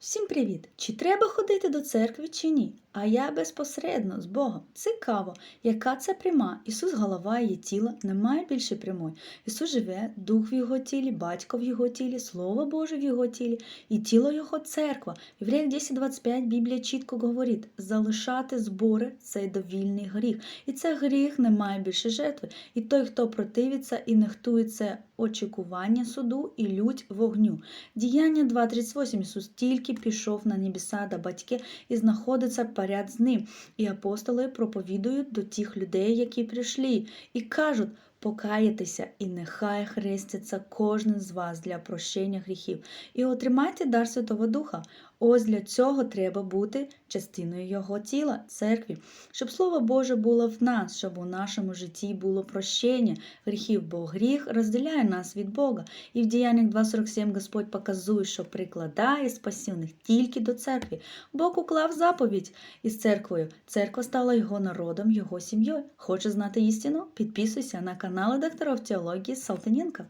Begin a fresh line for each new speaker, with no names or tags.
Всім привіт! Чи треба ходити до церкви чи ні? А я безпосередньо з Богом. Цікаво, яка це пряма. Ісус голова її тіла, немає більше прямої. Ісус живе, дух в його тілі, батько в його тілі, Слово Боже в його тілі і тіло його церква. Євреїв 10.25 Біблія чітко говорить: залишати збори це довільний гріх. І це гріх не має більше жертви. І той, хто противиться і нехтує це очікування суду і лють вогню. Діяння 2.38 Ісус тільки пішов на небеса до батьки і знаходиться поряд з ним. І апостоли проповідують до тих людей, які прийшли, і кажуть. Покаятися, і нехай хреститься кожен з вас для прощення гріхів, і отримайте дар Святого Духа. Ось для цього треба бути частиною Його тіла, церкві, щоб Слово Боже було в нас, щоб у нашому житті було прощення гріхів, бо гріх розділяє нас від Бога. І в діяннях 2.47 Господь показує, що прикладає спасівних тільки до церкви. Бог уклав заповідь із церквою. Церква стала його народом, його сім'єю. Хочеш знати істину? Підписуйся на канали докторов теологии Салтаненка.